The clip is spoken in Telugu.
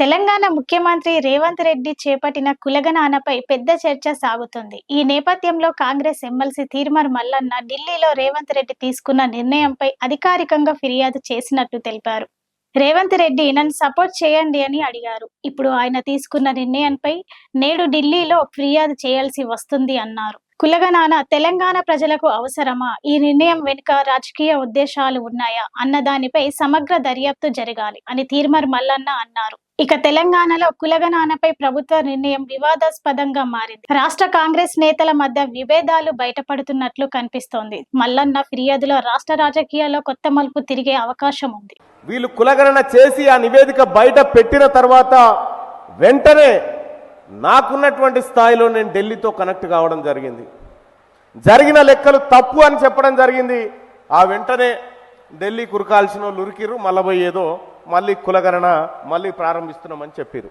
తెలంగాణ ముఖ్యమంత్రి రేవంత్ రెడ్డి చేపట్టిన కులగణానపై పెద్ద చర్చ సాగుతుంది. ఈ నేపథ్యంలో కాంగ్రెస్ ఎమ్మెల్సీ తీర్మర్ మల్లన్న ఢిల్లీలో రేవంత్ రెడ్డి తీసుకున్న నిర్ణయంపై అధికారికంగా ఫిర్యాదు చేసినట్టు తెలిపారు. రేవంత్ రెడ్డి నన్ను సపోర్ట్ చేయండి అని అడిగారు. ఇప్పుడు ఆయన తీసుకున్న నిర్ణయంపై నేడు ఢిల్లీలో ఫిర్యాదు చేయాల్సి వస్తుంది అన్నారు. కులగనాన తెలంగాణ ప్రజలకు అవసరమా? ఈ నిర్ణయం వెనుక రాజకీయ ఉద్దేశాలు ఉన్నాయా? అన్న దానిపై సమగ్ర దర్యాప్తు జరగాలి అని తీర్మర్ మల్లన్న అన్నారు. ఇక తెలంగాణలో కులగణానపై ప్రభుత్వ నిర్ణయం వివాదాస్పదంగా మారింది. రాష్ట్ర కాంగ్రెస్ నేతల మధ్య విభేదాలు బయటపడుతున్నట్లు కనిపిస్తోంది. మల్లన్న ఫిర్యాదులో రాష్ట్ర రాజకీయాల్లో కొత్త మలుపు తిరిగే అవకాశం ఉంది. వీళ్ళు కులగణన చేసి ఆ నివేదిక బయట పెట్టిన తర్వాత వెంటనే నాకున్నటువంటి స్థాయిలో నేను ఢిల్లీతో కనెక్ట్ కావడం జరిగింది. జరిగిన లెక్కలు తప్పు అని చెప్పడం జరిగింది. ఆ వెంటనే ఢిల్లీ కురకాల్సిన వాళ్ళు ఉరికిరు మళ్ళీ పోయి ఏదో మళ్ళీ కులగణన మళ్ళీ ప్రారంభిస్తున్నామని చెప్పారు